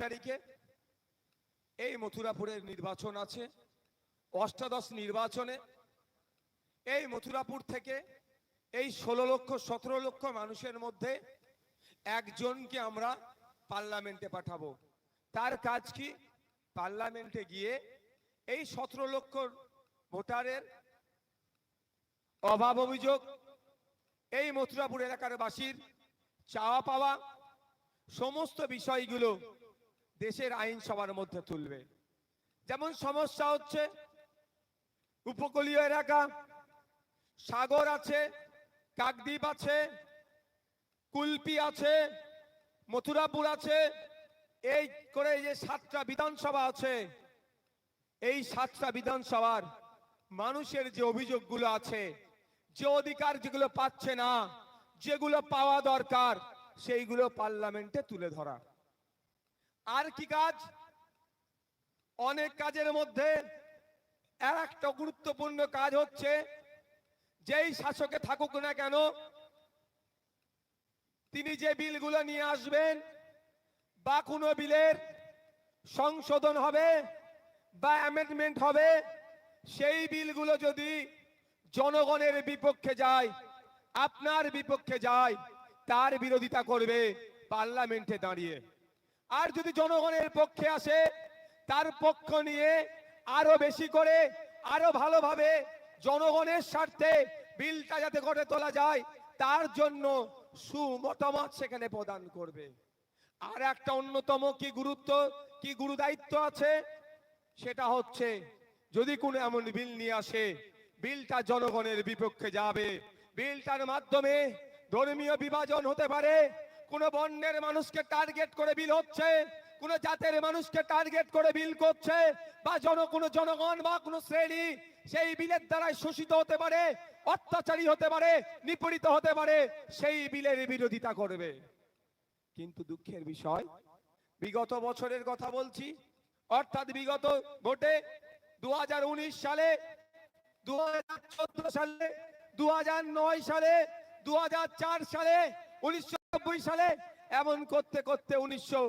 তারিখে এই মথুরাপুরের নির্বাচন আছে, অষ্টাদশ নির্বাচনে এই মথুরাপুর থেকে এই ষোলো লক্ষ, সতেরো লক্ষ মানুষের মধ্যে একজনকে আমরা পার্লামেন্টে পাঠাবো। তার কাজ কি? পার্লামেন্টে গিয়ে এই সতেরো লক্ষ ভোটারের অভাব অভিযোগ, এই মথুরাপুর এলাকার বাসীর চাওয়া পাওয়া, সমস্ত বিষয়গুলো দেশের আইনসভার মধ্যে তুলবে। যেমন সমস্যা হচ্ছে, উপকূলীয় এলাকা, সাগর আছে, কাকদ্বীপ আছে, কুলপি আছে, মথুরাপুর আছে, এই করে যে সাতটা বিধানসভা আছে, এই সাতটা বিধানসভার মানুষের যে অভিযোগগুলো আছে, যে অধিকার যেগুলো পাচ্ছে না, যেগুলো পাওয়া দরকার, সেইগুলো পার্লামেন্টে তুলে ধরা। আর কি কাজ? অনেক কাজের মধ্যে আর একটা গুরুত্বপূর্ণ কাজ হচ্ছে, যেই শাসকে থাকুক না কেন, তিনি যে বিলগুলো নিয়ে আসবেন, বা কোনো বিলের সংশোধন হবে, বা অ্যামেন্ডমেন্ট হবে, সেই বিলগুলো যদি জনগণের বিপক্ষে যায়, আপনার বিপক্ষে যায়, তার বিরোধিতা করবে পার্লামেন্টে দাঁড়িয়ে। আর যদি জনগণের পক্ষে আসে, তার পক্ষ নিয়ে আরও বেশি করে, আরও ভালোভাবে জনগণের স্বার্থে বিলটা যাতে গড়ে তোলা যায়, তার জন্য সুমতামত সেখানে প্রদান করবে। আর একটা অন্যতম কি গুরুত্ব, কি গুরু দায়িত্ব আছে? সেটা হচ্ছে, যদি কোনো এমন বিল নিয়ে আসে, বিলটা জনগণের বিপক্ষে যাবে। বিলটার মাধ্যমে ধর্মীয় বিভাজন হতে পারে কোন বর্ণের মানুষকে টার্গেট করে বিল হচ্ছে, কোন জাতের মানুষকে টার্গেট করে বিল করছে, বা জন, কোন জনগণ বা কোন শ্রেণি সেই বিলের দ্বারাই শোষিত হতে পারে, অত্যাচারী হতে পারে, নিপীড়িত হতে পারে, সেই বিলের বিরোধিতা করবে। কিন্তু দুঃখের বিষয়, বিগত বছরের কথা বলছি, অর্থাৎ বিগত ভোটে দু হাজার উনিশ সালে দু হাজার চোদ্দ সালে দু হাজার নয় সালে দু হাজার চার সালে, উনিশশো সালে এমন করতে করতে উনিশশো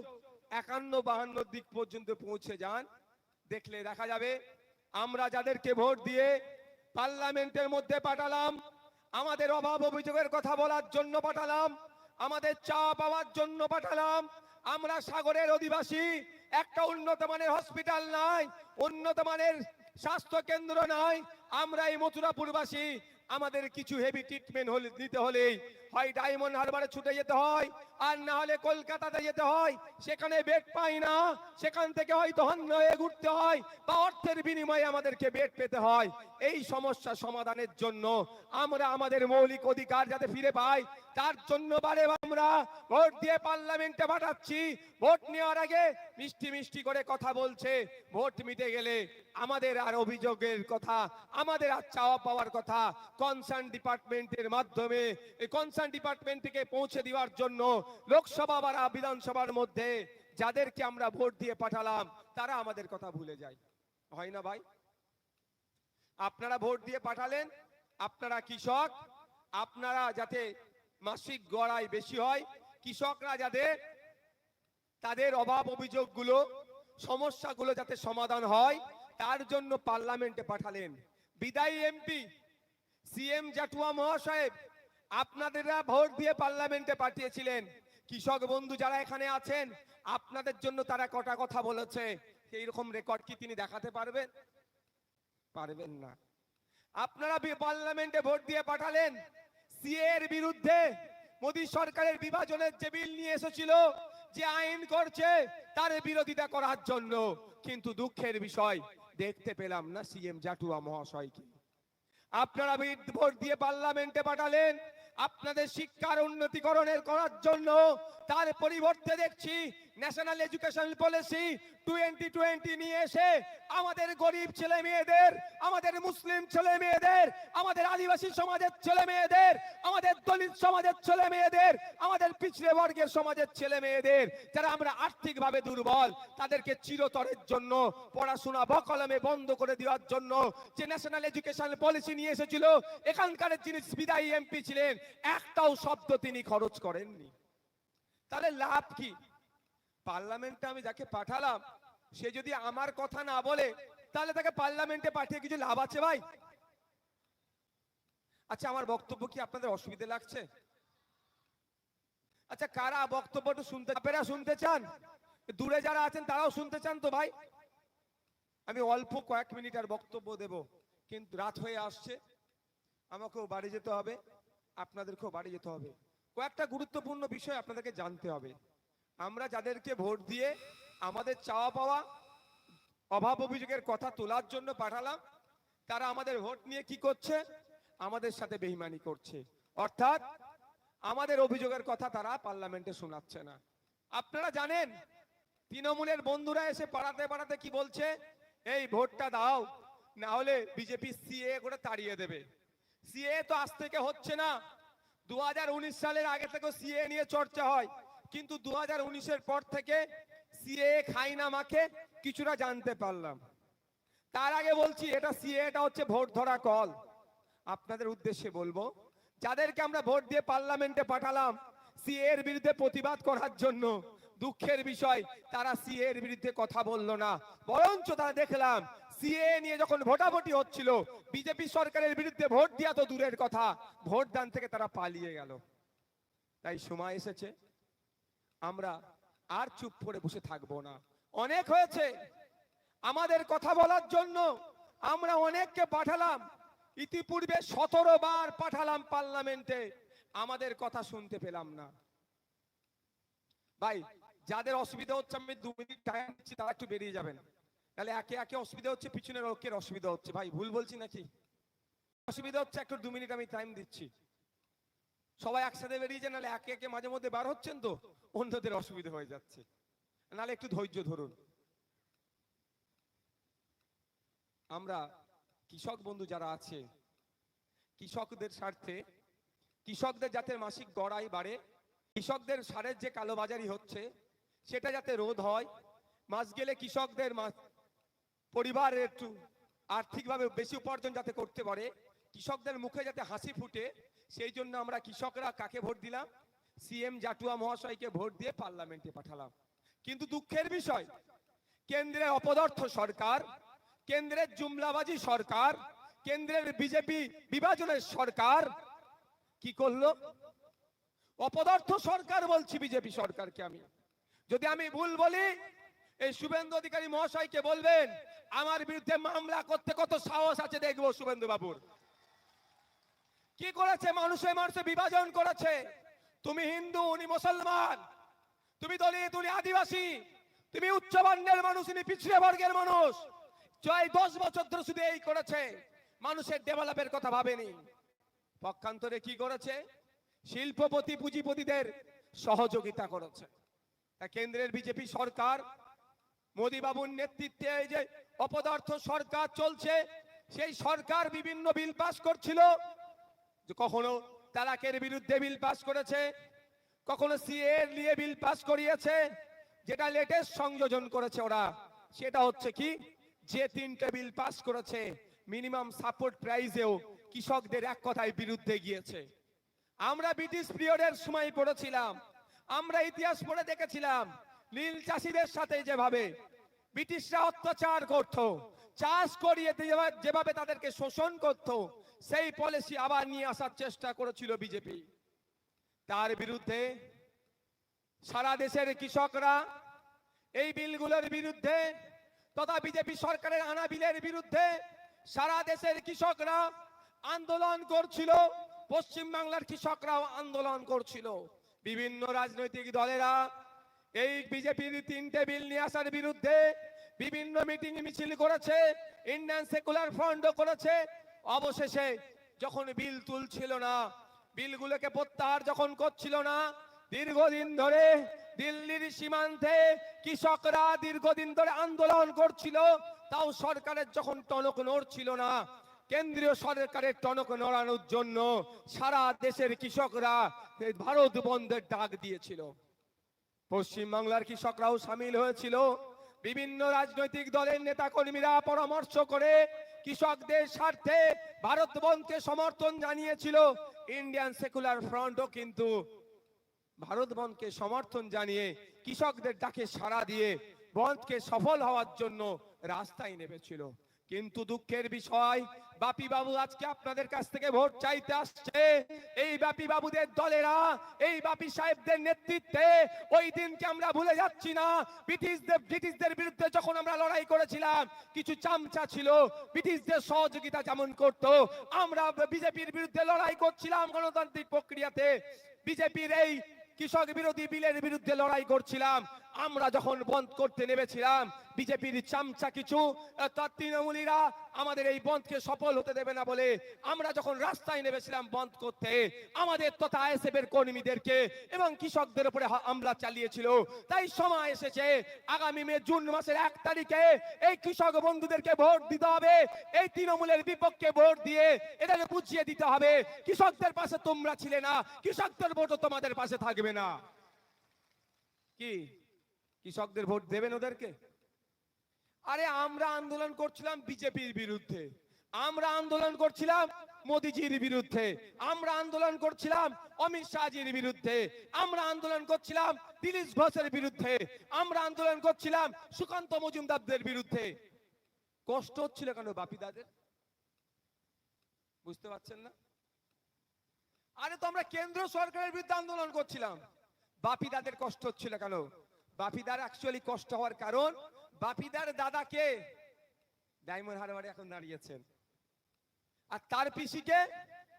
একান্ন বাহান্ন দিক পর্যন্ত পৌঁছে যান। দেখলে দেখা যাবে, আমরা যাদেরকে ভোট দিয়ে পার্লামেন্টের মধ্যে পাঠালাম, আমাদের অভাব অভিযোগের কথা বলার জন্য পাঠালাম, আমাদের চা পাওয়ার জন্য পাঠালাম, আমরা সাগরের অধিবাসী, একটা উন্নত মানের হসপিটাল নাই, উন্নত মানের স্বাস্থ্য কেন্দ্র নাই আমরা এই মথুরাপুরবাসী, আমাদের কিছু হেভি ট্রিটমেন্ট হলে নিতে হলেই হয় ডায়মন্ড হারবারে ছুটে যেতে হয়, আর না হলে কলকাতাতে যেতে হয়। সেখানে বেড পাই না, সেখান থেকে হয়তো হন্য হয়ে ঘুরতে হয়, বা অর্থের বিনিময়ে আমাদেরকে বেড পেতে হয়। এই সমস্যা সমাধানের জন্য আমরা আমাদের মৌলিক অধিকার যাতে ফিরে পাই, তার জন্য বারে আমরা ভোট দিয়ে পার্লামেন্টে পাঠাচ্ছি। ভোট নেওয়ার আগে মিষ্টি মিষ্টি করে কথা বলছে। ভোট মিটে গেলে আমাদের আর অভিযোগের কথা, আমাদের আর চাওয়া পাওয়ার কথা কনসার্ন ডিপার্টমেন্টের মাধ্যমে কনসার্ন ডিপার্টমেন্ট থেকে পৌঁছে দেওয়ার জন্য লোকসভা বা বিধানসভার মধ্যে যাদেরকে আমরা ভোট দিয়ে পাঠালাম, তারা আমাদের কথা ভুলে যায়। হয় না ভাই? আপনারা ভোট দিয়ে পাঠালেন, আপনারা কৃষক, আপনারা যাতে মাসিক গড়াই বেশি হয়, কৃষকরা যাতে তাদের অভাব অভিযোগগুলো, সমস্যাগুলো যাতে সমাধান হয়, তার জন্য পার্লামেন্টে পাঠালেন। বিদায়ী এমপি, সিএম জাটুয়া মহাশয় আপনাদেরা ভোট দিয়ে পার্লামেন্টে পাঠিয়েছিলেন। কৃষক বন্ধু যারা এখানে আছেন, আপনাদের জন্য তারা কটা কথা বলেছে এইরকম রেকর্ড কি তিনি দেখাতে পারবেন? পারবেন না। আপনারা পার্লামেন্টে ভোট দিয়ে পাঠালেন। সিএ এর বিরুদ্ধে মোদী সরকারের বিভাজনের যে বিল নিয়ে এসেছিল, যে আইন করছে, তার বিরোধিতা করার জন্য। কিন্তু দুঃখের বিষয়, দেখতে পেলাম না সিএম জাটুয়া মহাশয়কে। আপনারা ভোট দিয়ে পার্লামেন্টে পাঠালেন আপনাদের শিক্ষার উন্নতিকরণের করার জন্য তার পরিবর্তে দেখছি national education policy twenty twenty নিয়ে এসে আমাদের গরিব ছেলে মেয়েদের, আমাদের মুসলিম ছেলে মেয়েদের, আমাদের আদিবাসী সমাজের ছেলে মেয়েদের, আমাদের দলিত সমাজের ছেলে মেয়েদের, আমাদের পিছড়ে বর্গের সমাজের ছেলে মেয়েদের, যারা আমরা আর্থিকভাবে দুর্বল, তাদেরকে চিরতরের জন্য পড়াশোনা বকলমে বন্ধ করে দেওয়ার জন্য যে ন্যাশনাল এডুকেশন পলিসি নিয়ে এসেছিল, এখানকার যিনি বিদায়ী এমপি ছিলেন, একটাও শব্দ তিনি খরচ করেননি। তাহলে লাভ কি? পার্লামেন্টে আমি যাকে পাঠালাম, সে যদি আমার কথা না বলে, তাহলে তাকে পার্লামেন্টে পাঠিয়ে কিছু লাভ আছে ভাই? আচ্ছা আমার বক্তব্য কি আপনাদের অসুবিধা লাগছে? আচ্ছা কারা বক্তব্যটা শুনতে আপনারা শুনতে চান? দূরে যারা আছেন, তারাও শুনতে চান তো ভাই? আমি অল্প কয়েক মিনিট আর বক্তব্য দেব, কিন্তু রাত হয়ে আসছে। আমাকেও বাড়ি যেতে হবে, আপনাদেরকেও বাড়ি যেতে হবে। কয়েকটা গুরুত্বপূর্ণ বিষয় আপনাদেরকে জানতে হবে। আমরা যাদেরকে ভোট দিয়ে আমাদের চাওয়া পাওয়া, অভাব অভিযোগের কথা তোলার জন্য পাঠালাম, তারা আমাদের ভোট নিয়ে কি করছে? আমাদের সাথে বেইমানি করছে। অর্থাৎ আমাদের অভিযোগের কথা তারা পার্লামেন্টে শোনাচ্ছে না। আপনারা জানেন, তৃণমূলের বন্ধুরা এসে পাড়াতে পাড়াতে কি বলছে? এই ভোটটা দাও, না হলে বিজেপি সিএ করে তাড়িয়ে দেবে। সিএ তো আজ থেকে হচ্ছে না। দু হাজার উনিশ সালের আগে থেকে সিএ নিয়ে চর্চা হয়। কিন্তু দু হাজার পর থেকে সিএ খাই না মাখে কিছুটা জানতে পারলাম। তার আগে বলছি, এটা সিএ এটা হচ্ছে ভোট ধরা কল। আপনাদের উদ্দেশ্যে বলব, যাদেরকে আমরা ভোট দিয়ে পার্লামেন্টে পাঠালাম সিএ এর বিরুদ্ধে প্রতিবাদ করার জন্য, দুঃখের বিষয়, তারা সিএ এর বিরুদ্ধে কথা বলল না। বরঞ্চ তারা দেখলাম সিএ নিয়ে যখন ভোটাভুটি হচ্ছিল, বিজেপি সরকারের বিরুদ্ধে ভোট দেওয়া তো দূরের কথা ভোট দান থেকে তারা পালিয়ে গেল। তাই সময় এসেছে আমরা আর চুপ করে বসে থাকব না। অনেক হয়েছে। আমাদের কথা বলার জন্য আমরা অনেককে পাঠালাম। ইতিপূর্বে সতেরো বার পাঠালাম পার্লামেন্টে। আমাদের কথা শুনতে পেলাম না। ভাই, যাদের অসুবিধা হচ্ছে, আমি দু মিনিট টাইম দিচ্ছি, তারা একটু বেরিয়ে যাবেন। তাহলে একে একে অসুবিধা হচ্ছে, পিছনের লোকের অসুবিধা হচ্ছে। ভাই, ভুল বলছি নাকি? অসুবিধা হচ্ছে, একটু দু মিনিট আমি টাইম দিচ্ছি। সবাই একসাথে বেরিয়ে যান নাহলে একে একে মাঝে মধ্যে বার হচ্ছেন তো, অন্যদের অসুবিধা হয়ে যাচ্ছে। নাহলে একটু ধৈর্য ধরুন। আমরা কৃষক বন্ধু যারা আছে, কৃষকদের স্বার্থে, কৃষকদের যাতে মাসিক গড়াই বাড়ে, কৃষকদের সারের যে কালোবাজারি হচ্ছে, সেটা যাতে রোধ হয়, মাস গেলে কৃষকদের পরিবারের একটু আর্থিকভাবে বেশি উপার্জন যাতে করতে পারে, কৃষকদের মুখে যাতে হাসি ফুটে সেই জন্য আমরা কৃষকরা কাকে ভোট দিলাম? সিএম জাটুয়া মহাশয়কে ভোট দিয়ে পার্লামেন্টে পাঠালাম। কিন্তু দুঃখের বিষয়, কেন্দ্রের অপদার্থ সরকার, কেন্দ্রের জুমলাবাজি সরকার, কেন্দ্রের বিজেপি বিভাজনের সরকার কি করল? অপদার্থ সরকার বলছি বিজেপি সরকারকে আমি। যদি আমি ভুল বলি, এই শুভেন্দু অধিকারী মহাশয়কে বলবেন, আমার বিরুদ্ধে মামলা করতে কত সাহস আছে দেখব শুভেন্দু বাবুর। কি করেছে মানুষে? মানুষে বিভাজন করেছে। তুমি হিন্দু, উনি মুসলমান। তুমি দলিত, উনি আদিবাসী। তুমি উচ্চ বর্ণের মানুষ, উনি পিছিয়ে বর্গের মানুষ। জয় দশ বছর ধরে শুধু এই করেছে। মানুষের ডেভেলপের কথা ভাবেনি। পক্ষান্তরে কি করেছে? শিল্পপতি, পুঁজিপতিদের সহযোগিতা করেছে। কেন্দ্রের বিজেপি সরকার, মোদীবাবুর নেতৃত্বে এই যে অপদার্থ সরকার চলছে, সেই সরকার বিভিন্ন বিল পাস করছিল। যে কখনো তালাকের বিরুদ্ধে বিল পাস করেছে, কখনো সিএ নিয়ে বিল পাস করিয়েছে, যেটা লেটেস্ট সংযোজন করেছে ওরা, সেটা হচ্ছে কি? যে তিনটে বিল পাস করেছে মিনিমাম সাপোর্ট প্রাইজেও কৃষকদের এক কথায় বিরুদ্ধে গিয়েছে। আমরা ব্রিটিশ পিরিয়ডের সময় পড়েছিলাম, আমরা ইতিহাস পড়ে দেখেছিলাম, নীল চাষিদের সাথে যেভাবে ব্রিটিশরা অত্যাচার করত চাষ করিয়ে যেভাবে- তাদেরকে শোষণ করত, সেই পলিসি আবার নিয়ে আসার চেষ্টা করেছিল বিজেপি। তার বিরুদ্ধে সারা দেশের কৃষকরা এই বিলগুলোর বিরুদ্ধে তথা বিজেপি সরকারের আনা বিলের বিরুদ্ধে সারা দেশের কৃষকরা আন্দোলন করছিল পশ্চিম বাংলার কৃষকরাও আন্দোলন করছিল। বিভিন্ন রাজনৈতিক দলেরা এই বিজেপির তিনটে বিল নিয়ে আসার বিরুদ্ধে বিভিন্ন মিটিং মিছিল করেছে ইন্ডিয়ান সেকুলার ফ্রন্টও করেছে। অবশেষে যখন বিল তুলছিল না, বিলগুলোকে প্রত্যাহার যখন করছিল না, দীর্ঘদিন ধরে দিল্লির সীমান্তে কৃষকরা দীর্ঘদিন ধরে আন্দোলন করছিল, তাও সরকারের যখন টনক নড়ছিল না, কেন্দ্রীয় সরকারের টনক নড়ানোর জন্য সারা দেশের কৃষকরা ভারত বন্ধের ডাক দিয়েছিল। পশ্চিম বাংলার কৃষকরাও সামিল হয়েছিল। বিভিন্ন রাজনৈতিক দলের নেতা কর্মীরা পরামর্শ করে কৃষকদের স্বার্থে ভারত বন্ধকে সমর্থন জানিয়েছিল। ইন্ডিয়ান সেকুলার ফ্রন্টও কিন্তু ভারত বন্ধকে সমর্থন জানিয়ে কৃষকদের ডাকে সাড়া দিয়ে বন্ধকে সফল হওয়ার জন্য রাস্তায় নেমেছিল। কিন্তু দুঃখের বিষয় বাপি বাবু আজকে আপনাদের কাছ থেকে ভোট চাইতে আসছে। এই বাপি বাবুদের দলেরা, এই বাপি সাহেবদের নেতৃত্বে ওই দিনকে আমরা ভুলে যাচ্ছি না। ব্রিটিশদের ব্রিটিশদের বিরুদ্ধে যখন আমরা লড়াই করেছিলাম, কিছু চামচা ছিল, ব্রিটিশদের সহযোগিতা যেমন করত। আমরা বিজেপির বিরুদ্ধে লড়াই করছিলাম গণতান্ত্রিক প্রক্রিয়াতে। বিজেপির এই কৃষক বিরোধী বিলের বিরুদ্ধে লড়াই করছিলাম। আমরা যখন বন্ধ করতে নেমেছিলাম, বিজেপির চামচা কিছু তার তৃণমূলীরা আমাদের এই বন্ধকে সফল হতে দেবে না বলে আমরা যখন রাস্তায় নেমেছিলাম বন্ধ করতে, আমাদের তথা আইএসএফ এর কর্মীদেরকে এবং কৃষকদের উপরে হামলা চালিয়েছিল। তাই সময় এসেছে, আগামী মে, জুন মাসের এক তারিখে এই কৃষক বন্ধুদেরকে ভোট দিতে হবে, এই তৃণমূলের বিপক্ষে ভোট দিয়ে এটাকে বুঝিয়ে দিতে হবে, কৃষকদের পাশে তোমরা ছিলে না, কৃষকদের ভোটও তোমাদের পাশে থাকবে না। কি? কৃষকদের ভোট দেবেন ওদেরকে? আরে আমরা আন্দোলন করছিলাম বিজেপির বিরুদ্ধে। আমরা আন্দোলন করছিলাম মোদিজির বিরুদ্ধে। আমরা আন্দোলন করছিলাম অমিত শাহজির বিরুদ্ধে। আমরা আন্দোলন করছিলাম দিলীপ ঘোষের বিরুদ্ধে। আমরা আন্দোলন করছিলাম সুকান্ত মজুমদারদের বিরুদ্ধে। কষ্ট হচ্ছিল কেন বাপিদাদের? বুঝতে পারছেন না? আরে তো আমরা কেন্দ্র সরকারের বিরুদ্ধে আন্দোলন করছিলাম। বাপিদাদের কষ্ট হচ্ছিল কেন? বাপিদার অ্যাকচুয়ালি কষ্ট হওয়ার কারণ, বাপিদার দাদাকে ডায়মন্ড হারবারে এখন দাঁড়িয়েছেন। আর তার পিসিকে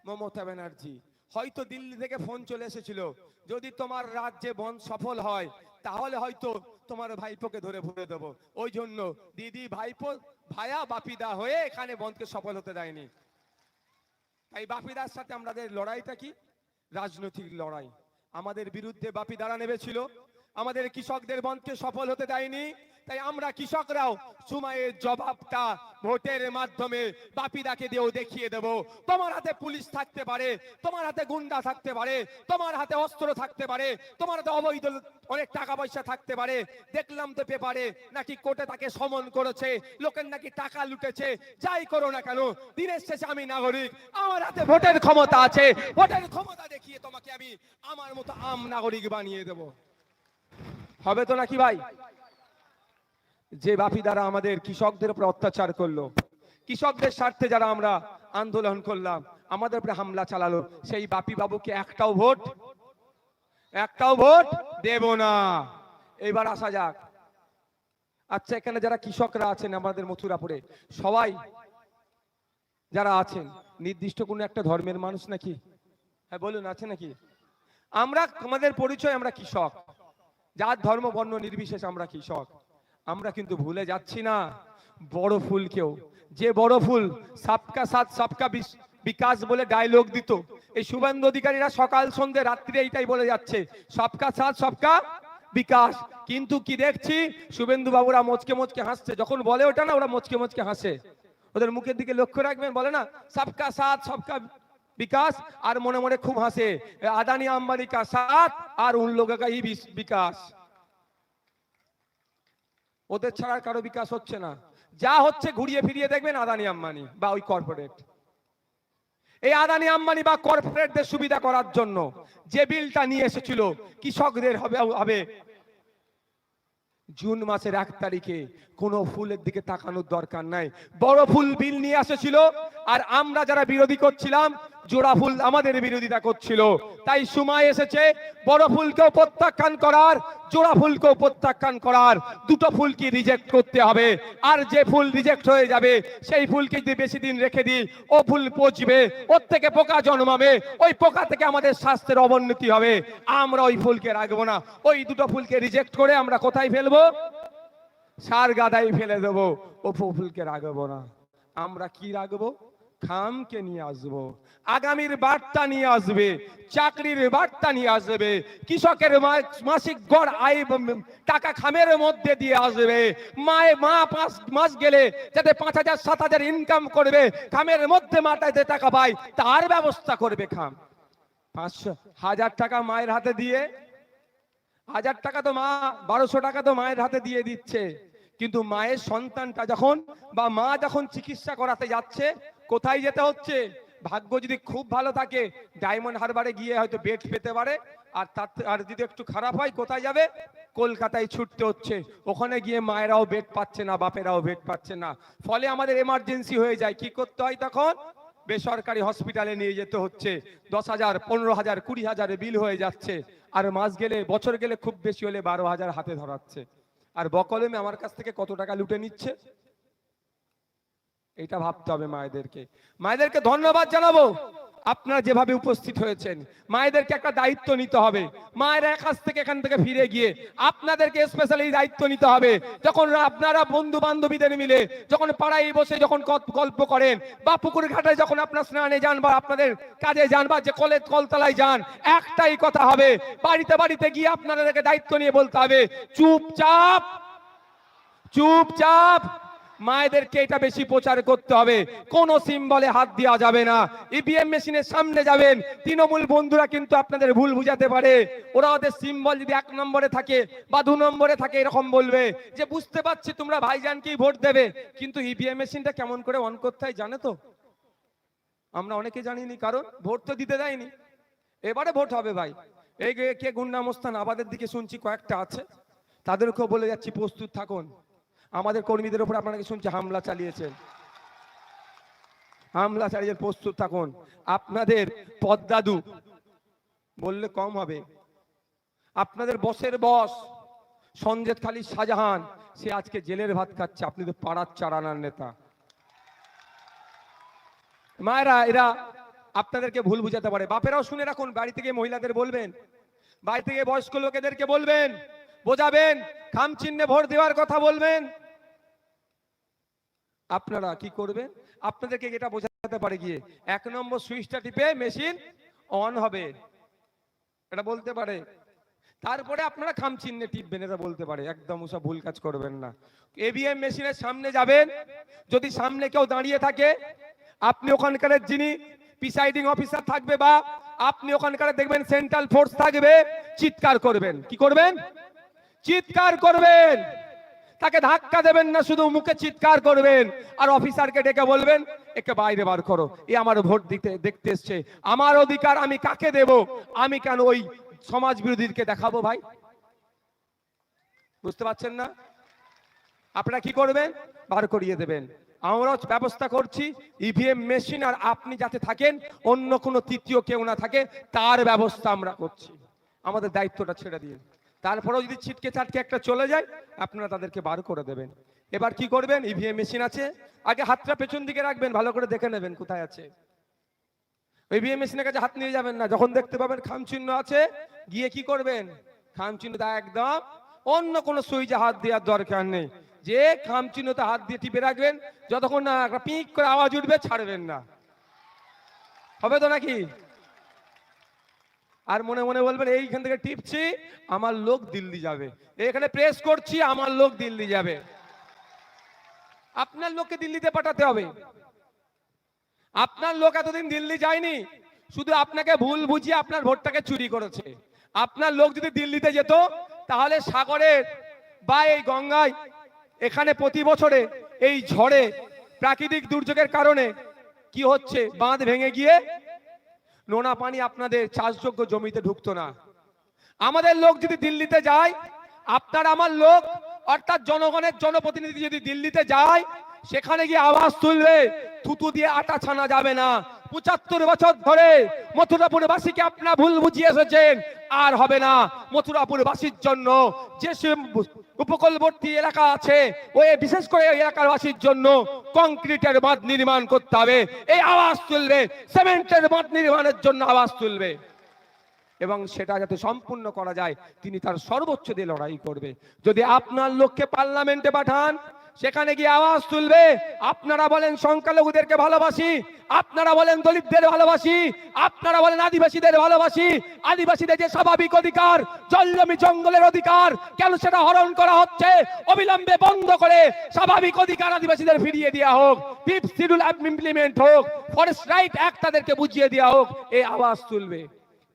মমতা ব্যানার্জি। হয়তো দিল্লি থেকে ফোন চলে এসেছিল, যদি তোমার রাজ্যে বন সফল হয়, তাহলে হয়তো তোমার ভাইপোকে ধরে ভরে দেবো। ওই জন্য দিদি, ভাইপো, ভায়া, বাপিদা হয়ে এখানে বনকে সফল হতে দেয়নি। তাই বাপিদার সাথে আমাদের লড়াইটা কি? রাজনৈতিক লড়াই। আমাদের বিরুদ্ধে বাপি দাঁড়া নেমেছিল আমাদের কৃষকদের বন্ধকে সফল হতে দেয়নি। তাই আমরা কৃষকরাও সময়ের জবাবটা ভোটের মাধ্যমে বাপিদাকে দিয়েও দেখিয়ে দেব। তোমার হাতে পুলিশ থাকতে পারে, তোমার হাতে গুন্ডা থাকতে পারে, তোমার হাতে অস্ত্র থাকতে পারে, তোমার হাতে অবৈধ অনেক টাকা পয়সা থাকতে পারে। দেখলাম তো পেপারে নাকি কোর্টে তাকে সমন করেছে, লোকের নাকি টাকা লুটেছে। যাই করো না কেন, দিনের শেষে আমি নাগরিক, আমার হাতে ভোটের ক্ষমতা আছে। ভোটের ক্ষমতা দেখিয়ে তোমাকে আমি আমার মতো আম নাগরিক বানিয়ে দেব। হবে তো নাকি ভাই? যে বাপি দ্বারা আমাদের কৃষকদের উপর অত্যাচার করল, কৃষকদের স্বার্থে যারা আমরা আন্দোলন করলাম, আমাদের উপরে হামলা চালালো, সেই বাপি বাবুকে একটাও ভোট একটাও ভোট দেব না। এবার আসা যাক। আচ্ছা এখানে যারা কৃষকরা আছেন আমাদের মথুরাপুরে, সবাই যারা আছেন, নির্দিষ্ট কোনো একটা ধর্মের মানুষ নাকি? হ্যাঁ বলুন, আছে নাকি? আমরা, আমাদের পরিচয় আমরা কৃষক। যার ধর্ম, বর্ণ নির্বিশেষ আমরা কৃষক। আমরা কিন্তু ভুলে যাচ্ছি না, বড় ফুলকেও যে বড় ফুল সবকা সাথ বিস- বিকাশ বলে ডায়লগ দিত। এই শুভেন্দু অধিকারীরা সকাল, সন্ধ্যে, রাত্রি এইটাই বলে যাচ্ছে। সবকা সাথ সবকা বিকাশ। কিন্তু কি দেখছি? শুভেন্দু বাবুরা মোচকে মোচকে হাসছে। যখন বলে ওটা না, ওরা মোচকে মোচকে হাসে। ওদের মুখের দিকে লক্ষ্য রাখবেন, বলে না সবকা সাথ সবকা বিকাশ আর মনে মনে খুব হাসে। আদানি আম্বানি কা সাথ আর উন বিস- বিকাশ। ওদের ছাড়া কারও বিকাশ হচ্ছে না। যা হচ্ছে ঘুরিয়ে ফিরিয়ে দেখবেন আদানি আম্বানি বা ওই কর্পোরেট এই আদানি আম্বানি বা কর্পোরেটদের সুবিধা করার জন্য যে বিলটা নিয়ে এসেছিল, কৃষকদের হবে হবে। জুন মাসের এক তারিখে কোনো ফুলের দিকে তাকানোর দরকার নাই। বড় ফুল বিল নিয়ে এসেছিল, আর আমরা যারা বিরোধী করছিলাম জোড়া ফুল আমাদের বিরোধিতা করছিল। তাই সময় এসেছে, বড় ফুলকেও প্রত্যাখ্যান করার, জোড়া ফুলকেও প্রত্যাখ্যান করার, দুটো ফুলকে রিজেক্ট করতে হবে। আর যে ফুল রিজেক্ট হয়ে যাবে, সেই ফুলকে যদি বেশি দিন রেখে দিই, ও ফুল পচবে, ওর থেকে পোকা জন্মাবে, ওই পোকা থেকে আমাদের স্বাস্থ্যের অবনতি হবে। আমরা ওই ফুলকে রাখব না। ওই দুটো ফুলকে রিজেক্ট করে আমরা কোথায় ফেলব? সার গাদাই ফেলে দেবো। ও ফুলকে রাখব না। আমরা কি রাখব? খামকে নিয়ে আসব, আগামীর বার্তা নিয়ে আসবে, চাকরির বার্তা নিয়ে আসবে, কৃষকের মাসিক গড় আয় টাকা খামের মধ্যে দিয়ে আসবে, মায়ে মা পাঁচ মাস গেলে যাতে পাঁচ হাজার, সাত হাজার ইনকাম করবে, খামের মধ্যে মাটাতে টাকা পায়, তার ব্যবস্থা করবে খাম। পাঁচশো, হাজার টাকা মায়ের হাতে দিয়ে, হাজার টাকা তো মা, বারোশো টাকা তো মায়ের হাতে দিয়ে দিচ্ছে। কিন্তু মায়ের সন্তানটা যখন বা মা যখন চিকিৎসা করাতে যাচ্ছে কোথায় যেতে হচ্ছে? ভাগ্য যদি খুব ভালো থাকে ডায়মন্ড হারবারে গিয়ে হয়তো বেড পেতে পারে। আর তার আর যদি একটু খারাপ হয়, কোথায় যাবে? কলকাতায় ছুটতে হচ্ছে। ওখানে গিয়ে মায়েরাও বেড পাচ্ছে না, বাপেরাও বেড পাচ্ছে না। ফলে আমাদের এমার্জেন্সি হয়ে যায়। কি করতে হয় তখন? বেসরকারি হসপিটালে নিয়ে যেতে হচ্ছে। দশ হাজার, পনেরো হাজার, কুড়ি হাজারে বিল হয়ে যাচ্ছে। আর মাস গেলে, বছর গেলে খুব বেশি হলে বারো হাজার হাতে ধরাচ্ছে। আর বকলমে আমার কাছ থেকে কত টাকা লুটে নিচ্ছে? এটা ভাবতে হবে মায়েদেরকে। মায়েদেরকে ধন্যবাদ জানাব। আপনারা যেভাবে উপস্থিত হয়েছেন, মায়েদেরকে একটা দায়িত্ব নিতে হবে। মায়ের এক কাছ থেকে এখান থেকে ফিরে গিয়ে আপনাদেরকে স্পেশালি দায়িত্ব নিতে হবে। যখন আপনারা বন্ধু বান্ধবীদের মিলে যখন পাড়ায় বসে যখন গল্প- গল্প করেন, বা পুকুর ঘাটে যখন আপনার স্নানে যান বা আপনাদের কাজে যান বা যে কলে কলতলায় যান, একটাই কথা হবে, বাড়িতে বাড়িতে গিয়ে আপনাদেরকে দায়িত্ব নিয়ে বলতে হবে, চুপচাপ চুপচাপ মায়েদেরকে এটা বেশি প্রচার করতে হবে। কোন সিম্বলে হাত দেওয়া যাবে না। ইভিএম মেশিনের সামনে যাবেন। তৃণমূল বন্ধুরা কিন্তু আপনাদের ভুল বুঝাতে পারে। ওরা ওদের সিম্বল যদি এক নম্বরে থাকে বা দু নম্বরে থাকে, এরকম বলবে যে, বুঝতে পারছি তোমরা ভাইজানকেই ভোট দেবে, কিন্তু ইভিএম মেশিনটা কেমন করে অন করতে হয় জানে তো? আমরা অনেকে জানিনি, কারণ ভোট তো দিতে দেয়নি। এবারে ভোট হবে ভাই। এই কে- কে আমাদের দিকে শুনছি কয়েকটা আছে। তাদেরকেও বলে যাচ্ছি, প্রস্তুত থাকুন। আমাদের কর্মীদের উপর আপনারা শুনছি হামলা চালিয়েছেন। হামলা চালিয়ে প্রস্তুত থাকুন। আপনাদের পদ্মাদু বললে কম হবে। আপনাদের বসের বস সঞ্জেত খালি শাহজাহান, সে আজকে জেলের ভাত খাচ্ছে। আপনি তো পাড়ার চারানার নেতা। মায়েরা, এরা আপনাদেরকে ভুল বুঝাতে পারে। বাপেরাও শুনে রাখুন বাড়ি থেকে মহিলাদের বলবেন। বাড়ি থেকে বয়স্ক লোকেদেরকে বলবেন। বোঝাবেন খাম চিহ্নে ভোট দেওয়ার কথা বলবেন। আপনারা কি করবেন? আপনাদেরকে এটা বোঝাতে পারে গিয়ে, এক নম্বর সুইচটা টিপে মেশিন অন হবে। এটা বলতে পারে। তারপরে আপনারা খাম চিহ্নে টিপবেন, এটা বলতে পারে। একদম ওসব ভুল কাজ করবেন না। এবিএম মেশিনের সামনে যাবেন। যদি সামনে কেউ দাঁড়িয়ে থাকে, আপনি ওখানকার যিনি প্রিসাইডিং অফিসার থাকবে বা আপনি ওখানকার দেখবেন সেন্ট্রাল ফোর্স থাকবে, চিৎকার করবেন। কি করবেন? চিৎকার করবেন। তাকে ধাক্কা দেবেন না, শুধু মুখে চিৎকার করবেন। আর অফিসারকে ডেকে বলবেন, একে বাইরে বার করো, এ আমার ভোট দিতে, দেখতে এসছে। আমার অধিকার আমি কাকে দেব? আমি কেন ওই সমাজ বিরোধীকে দেখাবো ভাই? বুঝতে পারছেন না? আপনারা কি করবেন? বার করিয়ে দেবেন। আমরাও ব্যবস্থা করছি ইভিএম মেশিন আর আপনি যাতে থাকেন, অন্য কোনো তৃতীয় কেউ না থাকে, তার ব্যবস্থা আমরা করছি। আমাদের দায়িত্বটা ছেড়ে দিয়ে তারপরেও যদি ছিটকে ছাটকে একটা চলে যায়, আপনারা তাদেরকে বার করে দেবেন। এবার কি করবেন? ইভিএম মেশিন আছে। আগে হাতটা পেছন দিকে রাখবেন, ভালো করে দেখে নেবেন কোথায় আছে। ইভিএম মেশিনের কাছে হাত নিয়ে যাবেন না, যখন দেখতে পাবেন খাম চিহ্ন আছে, গিয়ে কি করবেন? খাম চিহ্নটা একদম অন্য কোনো সুইচে হাত দেওয়ার দরকার নেই। যে খাম চিহ্নতে হাত দিয়ে টিপে রাখবেন, যতক্ষণ না পিক করে আওয়াজ উঠবে, ছাড়বেন না। হবে তো নাকি? আর মনে মনে বলবেন, এইখান থেকে টিপছি, আমার লোক দিল্লি যাবে। এখানে প্রেস করছি, আমার লোক দিল্লি যাবে। আপনার লোককে দিল্লিতে পাঠাতে হবে। আপনার লোক এতদিন দিল্লি যায়নি, শুধু আপনাকে ভুল বুঝিয়ে আপনার ভোটটাকে চুরি করেছে। আপনার লোক যদি দিল্লিতে যেত, তাহলে সাগরের বা এই গঙ্গায় এখানে প্রতি বছরে এই ঝড়ে প্রাকৃতিক দুর্যোগের কারণে কি হচ্ছে? বাঁধ ভেঙে গিয়ে নোনা পানি আপনাদের চাষযোগ্য জমিতে ঢুকতো না। আমাদের লোক যদি দিল্লিতে যায়, আপনার আমার লোক, অর্থাৎ জনগণের জনপ্রতিনিধি যদি দিল্লিতে যায়, সেখানে গিয়ে আওয়াজ তুলবে, থুতু দিয়ে আটা ছানা যাবে না। পঁচাত্তর বছর ধরে মথুরাপুরবাসীকে আপনার ভুল বুঝিয়ে এসেছেন, আর হবে না। মথুরাপুরবাসীর জন্য যে উপকূলবর্তী এলাকা আছে, ওই বিশেষ করে এলাকার বাসীর জন্য কংক্রিটের বাঁধ নির্মাণ করতে হবে। এই আওয়াজ তুলবে, সিমেন্টের বাঁধ নির্মাণের জন্য আওয়াজ তুলবে। এবং সেটা যাতে সম্পূর্ণ করা যায়, তিনি তার সর্বোচ্চ দিয়ে লড়াই করবে। যদি আপনার লোককে পার্লামেন্টে পাঠান সেখানে গিয়ে আওয়াজ তুলবে। আপনারা বলেন সংখ্যালঘুদেরকে ভালোবাসি, আপনারা বলেন দলিতদের ভালোবাসি, আপনারা বলেন আদিবাসীদের ভালোবাসি। আদিবাসীদের যে স্বাভাবিক অধিকার, জলজমি জঙ্গলের অধিকার, কেন সেটা হরণ করা হচ্ছে? অবিলম্বে বন্ধ করে স্বাভাবিক অধিকার আদিবাসীদের ফিরিয়ে দেওয়া হোক ফিফথ শিডিউল ইমপ্লিমেন্ট হোক ফরেস্ট রাইট অ্যাক্ট তাদেরকে বুঝিয়ে দেওয়া হোক এই আওয়াজ তুলবে।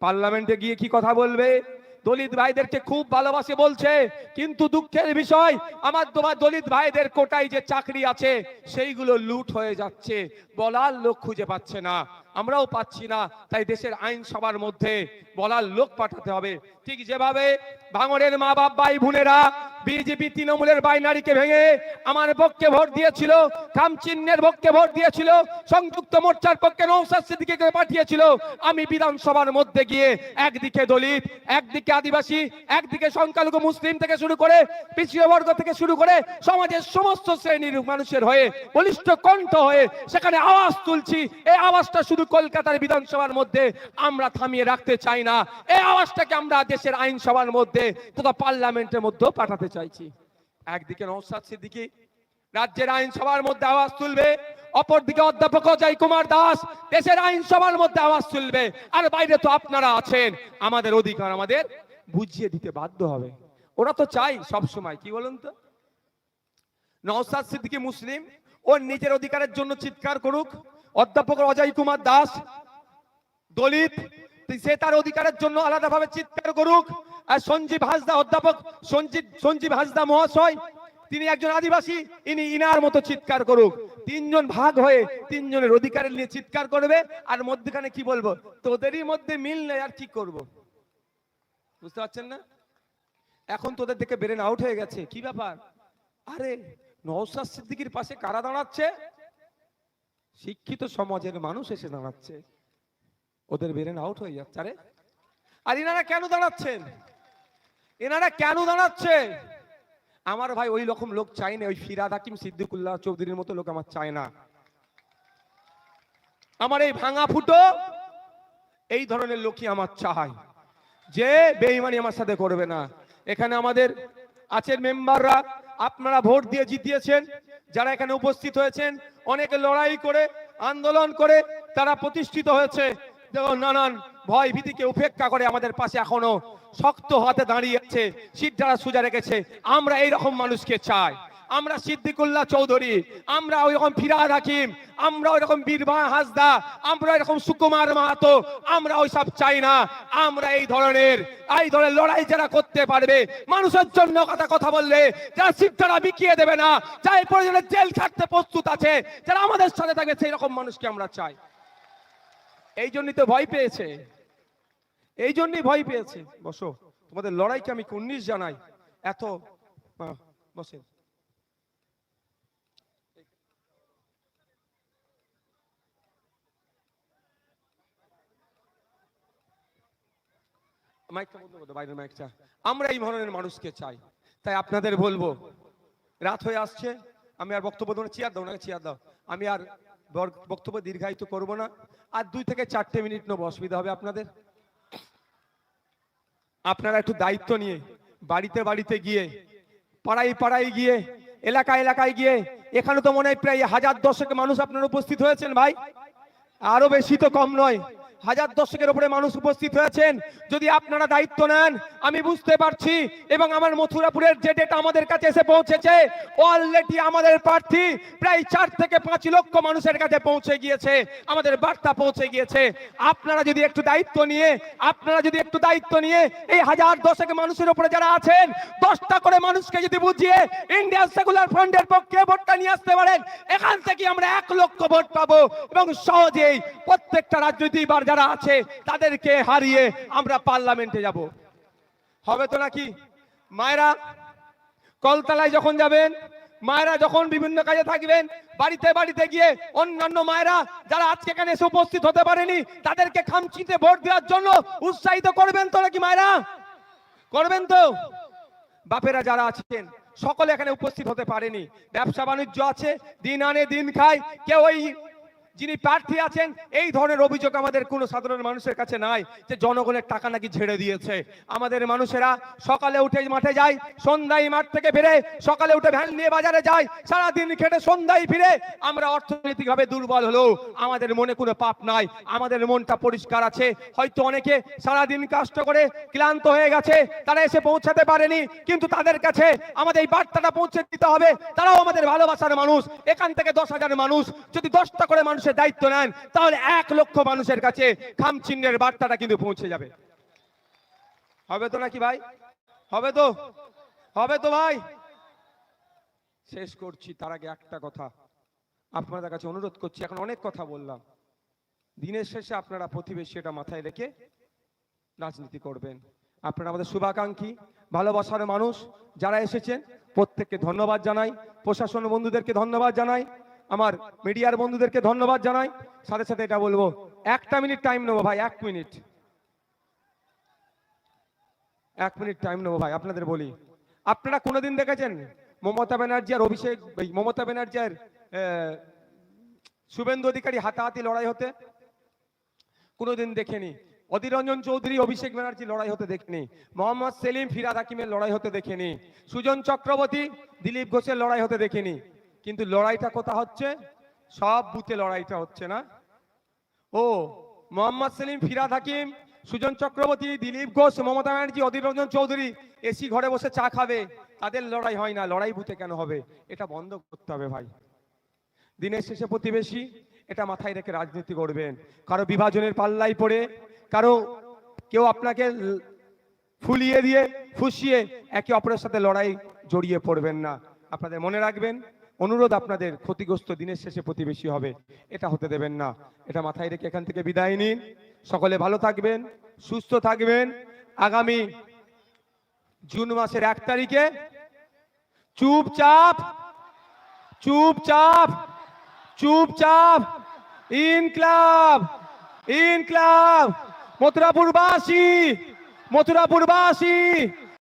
পার্লামেন্টে গিয়ে কি কথা বলবে? দলিত ভাইদেরকে খুব ভালোবাসে বলছে, কিন্তু দুঃখের বিষয়, আমার তোমার দলিত ভাইদের কোটায় যে চাকরি আছে, সেইগুলো লুট হয়ে যাচ্ছে। বলার লোক খুঁজে পাচ্ছে না। আমরাও পাচ্ছি না। তাই দেশের আইনসভার মধ্যে বলার লোক পাঠাতে হবে। ঠিক যেভাবে ভাঙড়ের মা বাপ, ভাই বোনেরা বিজেপি তৃণমূলের বাইনারিকে ভেঙে আমার পক্ষে ভোট দিয়েছিল খামচিহ্নের পক্ষে ভোট দিয়েছিল, সংযুক্ত মোর্চার পক্ষে নৌসাদ সিদ্দিকীকে পাঠিয়েছিল, আমি বিধানসভার মধ্যে গিয়ে একদিকে দলিত, একদিকে আদিবাসী, একদিকে সংখ্যালঘু মুসলিম থেকে শুরু করে পিছিয়ে বর্গ থেকে শুরু করে সমাজের সমস্ত শ্রেণির মানুষের হয়ে, বলিষ্ঠ কণ্ঠ হয়ে সেখানে আওয়াজ তুলছি। এই আওয়াজটা শুধু কলকাতার বিধানসভার মধ্যে আমরা থামিয়ে রাখতে চাই না। এই আওয়াজটাকে আমরা দেশের আইনসভার মধ্যে তথা পার্লামেন্টের মধ্যেও পাঠাতে চাইছি। একদিকে নৌসাদ সিদ্দিকী রাজ্যের আইনসভার মধ্যে আওয়াজ তুলবে, অপরদিকে অধ্যাপক অজয় কুমার দাস দেশের আইনসভার মধ্যে আওয়াজ তুলবে। আর বাইরে তো আপনারা আছেন, আমাদের অধিকার আমাদের বুঝিয়ে দিতে বাধ্য হবে। ওরা তো চাই সব সময়, কি বলুন তো? নওসাদ সিদ্দিকী মুসলিম, ওর নিজের অধিকারের জন্য চিৎকার করুক অধ্যাপক অজয় কুমার দাস, দলিত সে তার অধিকারের জন্য আলাদাভাবে চিৎকার করুক। আর সঞ্জীব হাসদা অধ্যাপক, সঞ্জীব সঞ্জীব হাসদা মহাশয়, তিনি একজন আদিবাসী, ইনি ইনার মতো চিৎকার করুক। তিনজন ভাগ হয়ে তিনজনের অধিকারের নিয়ে চিৎকার করবে, আর মধ্যখানে কি বলব? তোদেরই মধ্যে মিল নেই, আর কি করব? বুঝতে পারছেন না? এখন তোদের থেকে বেরেন আউট হয়ে গেছে। কি ব্যাপার? আরে নওসাদ সিদ্দিকির পাশে কারা দাঁড়াচ্ছে? শিক্ষিত সমাজের মানুষ এসে দাঁড়াচ্ছে। ওদের বেরেন আউট হয়ে যাচ্ছে। আরে, আর এনারা কেন দাঁড়াচ্ছেন? এনারা কেন দাঁড়াচ্ছে আমার ভাই ওই রকম লোক চাই না, ওই ফিরাদ হাকিম সিদ্দিকুল্লাহ চৌধুরীর মতো লোক আমার চায় না। আমার এই ভাঙা ফুটো, এই ধরনের লোকই আমার চাই যে বেইমানি আমার সাথে করবে না। এখানে আমাদের আছেন মেম্বাররা, আপনারা ভোট দিয়ে জিতিয়েছেন। যারা এখানে উপস্থিত হয়েছেন, অনেক লড়াই করে, আন্দোলন করে, তারা প্রতিষ্ঠিত হয়েছে। নানান ভয় ভীতিকে উপেক্ষা করে আমাদের পাশে এখনও শক্ত হাতে দাঁড়িয়ে আছে, সিট যারা সোজা রেখেছে, আমরা এই রকম মানুষকে চাই। আমরা সিদ্দিকুল্লাহ চৌধুরী, আমরা ওই রকম ফিরাদ হাকিম, আমরা ওই রকম বীরভা হাসদা, আমরা এরকম সুকুমার মাহাতো, আমরা ওই সব চাই না। আমরা এই ধরনের এই ধরনের লড়াই যারা করতে পারবে, মানুষের জন্য কথা কথা বললে, যারা শিক্ষারা বিকিয়ে দেবে না, যারা এই জেল খাটতে প্রস্তুত আছে, যারা আমাদের সাথে থাকবে সেই রকম মানুষকে আমরা চাই। এই জন্যই তো ভয় পেয়েছে। এই জন্যই ভয় পেয়েছে। বসো, তোমাদের লড়াইকে আমি কুন্নিশ জানাই। এত বসেন। মাইকটা বন্ধ করো, বাইরের মাইকটা। আমরা এই ধরনের মানুষকে চাই। তাই আপনাদের বলব, রাত হয়ে আসছে, আমি আর বক্তব্য দেবো চেয়ার দাও না চেয়ার দাও। আমি আর বক্তব্য দীর্ঘায়িত করব না। আর দুই থেকে চারটে মিনিট নেব, অসুবিধা হবে আপনাদের। আপনারা একটু দায়িত্ব নিয়ে, বাড়িতে বাড়িতে গিয়ে, পাড়ায় পাড়ায় গিয়ে এলাকা এলাকায় গিয়ে, এখানে তো মনে হয় প্রায় হাজার দশক মানুষ আপনারা উপস্থিত হয়েছেন ভাই। আরও বেশি তো কম নয়। হাজার দশকের উপরে মানুষ উপস্থিত হয়েছেন। যদি আপনারা দায়িত্ব নেন, আমি বুঝতে পারছি এবং আমার মথুরাপুরের যে ডেটা আমাদের কাছে এসে পৌঁছেছে অলরেডি আমাদের প্রার্থী প্রায় চার থেকে পাঁচ লক্ষ মানুষের কাছে পৌঁছে গিয়েছে। আমাদের বার্তা পৌঁছে গিয়েছে। আপনারা যদি একটু দায়িত্ব নিয়ে, আপনারা যদি একটু দায়িত্ব নিয়ে এই হাজার দশক মানুষের উপরে যারা আছেন, দশটা করে মানুষকে যদি বুঝিয়ে ইন্ডিয়ান সেকুলার ফ্রন্টের পক্ষে ভোটটা নিয়ে আসতে পারেন, এখান থেকে আমরা এক লক্ষ ভোট পাবো এবং সহজেই প্রত্যেকটা রাজনৈতিক বার যারা আছে, তাদেরকে হারিয়ে আমরা পার্লামেন্টে যাব। হবে তো নাকি? মায়েরা, কলতলায় যখন যাবেন, মায়েরা যখন বিভিন্ন কাজে থাকবেন, বাড়িতে বাড়িতে গিয়ে অন্যান্য মায়েরা যারা আজকে এখানে এসে উপস্থিত হতে পারেনি, তাদেরকে খামচিতে ভোট দেওয়ার জন্য উৎসাহিত করবেন তো নাকি মায়েরা? করবেন তো? বাপেরা যারা আছেন, সকলে এখানে উপস্থিত হতে পারেনি। ব্যবসা বাণিজ্য আছে, দিন আনে, দিন খায় কেউ ওই যিনি প্রার্থী আছেন, এই ধরনের অভিযোগ আমাদের কোনো সাধারণ মানুষের কাছে নাই যে জনগণের টাকা নাকি ঝেড়ে দিয়েছে। আমাদের মানুষেরা সকালে উঠে মাঠে যায়, সন্ধ্যায় মাঠ থেকে ফিরে, সকালে উঠে ভ্যান নিয়ে বাজারে যায়, সারাদিন খেটে সন্ধ্যায় ফিরে। আমরা অর্থনৈতিকভাবে দুর্বল হলেও আমাদের মনে কোনো পাপ নাই, আমাদের মনটা পরিষ্কার আছে। হয়তো অনেকে সারাদিন কষ্ট করে ক্লান্ত হয়ে গেছে, তারা এসে পৌঁছাতে পারেনি, কিন্তু তাদের কাছে আমাদের এই বার্তাটা পৌঁছে দিতে হবে। তারাও আমাদের ভালোবাসার মানুষ, এখান থেকে দশ হাজার মানুষ যদি দশটা করে মানুষের দায়িত্ব নেন, তাহলে এক লক্ষ মানুষের কাছে খামচিহ্নের বার্তাটা কিন্তু পৌঁছে যাবে। হবে তো নাকি ভাই? হবে তো? হবে তো ভাই? শেষ করছি, তার আগে একটা কথা। আপনাদের কাছে অনুরোধ করছি, এখন অনেক কথা বললাম। দিনের শেষে আপনারা প্রতিবেশী এটা মাথায় রেখে রাজনীতি করবেন। আপনারা আমাদের শুভাকাঙ্ক্ষী, ভালোবাসার মানুষ যারা এসেছেন, প্রত্যেককে ধন্যবাদ জানাই। প্রশাসন বন্ধুদেরকে ধন্যবাদ জানাই। আমার মিডিয়ার বন্ধুদেরকে ধন্যবাদ জানাই। সাথে সাথে এটা বলব, একটা মিনিট টাইম নেব ভাই, এক মিনিট। এক মিনিট টাইম নেব ভাই, আপনাদের বলি। আপনারা কোনোদিন দেখেছেন মমতা ব্যানার্জি আর অভিষেক মমতা ব্যানার্জি আর শুভেন্দু অধিকারী হাতাহাতি লড়াই হতে? কোনোদিন দেখেনি। অধীর রঞ্জন চৌধুরী, অভিষেক ব্যানার্জি লড়াই হতে দেখেনি। মোহাম্মদ সেলিম ফিরাদ হাকিমের লড়াই হতে দেখেনি। সুজন চক্রবর্তী, দিলীপ ঘোষের লড়াই হতে দেখেনি। কিন্তু লড়াইটা কোথা হচ্ছে? সব বুথে লড়াইটা হচ্ছে না। ও, মোহাম্মদ সেলিম ফিরাদ হাকিম, সুজন চক্রবর্তী, দিলীপ ঘোষ, মমতা ব্যানার্জি, অধীর রঞ্জন চৌধুরী, এসি ঘরে বসে চা খাবে। তাদের লড়াই হয় না, লড়াই বুথে কেন হবে? এটা বন্ধ করতে হবে ভাই। দিনের শেষে প্রতিবেশী, এটা মাথায় রেখে রাজনীতি করবেন। কারও বিভাজনের পাল্লাই পড়ে, কারও কেউ আপনাকে ফুলিয়ে দিয়ে, ফুসিয়ে একে অপরের সাথে লড়াই জড়িয়ে পড়বেন না। আপনাদের মনে রাখবেন অনুরোধ আপনাদের, ক্ষতিগ্রস্ত দিনের শেষে প্রতিবেশী হবে। এটা হতে দেবেন না। এটা মাথায় রেখে এখান থেকে বিদায় নিন। সকলে ভালো থাকবেন, সুস্থ থাকবেন। আগামী জুন মাসের এক তারিখে চুপচাপ চুপচাপ চুপচাপ, ইনক্লাব ইনক্লাব, মথুরাপুরবাসী মথুরাপুরবাসী।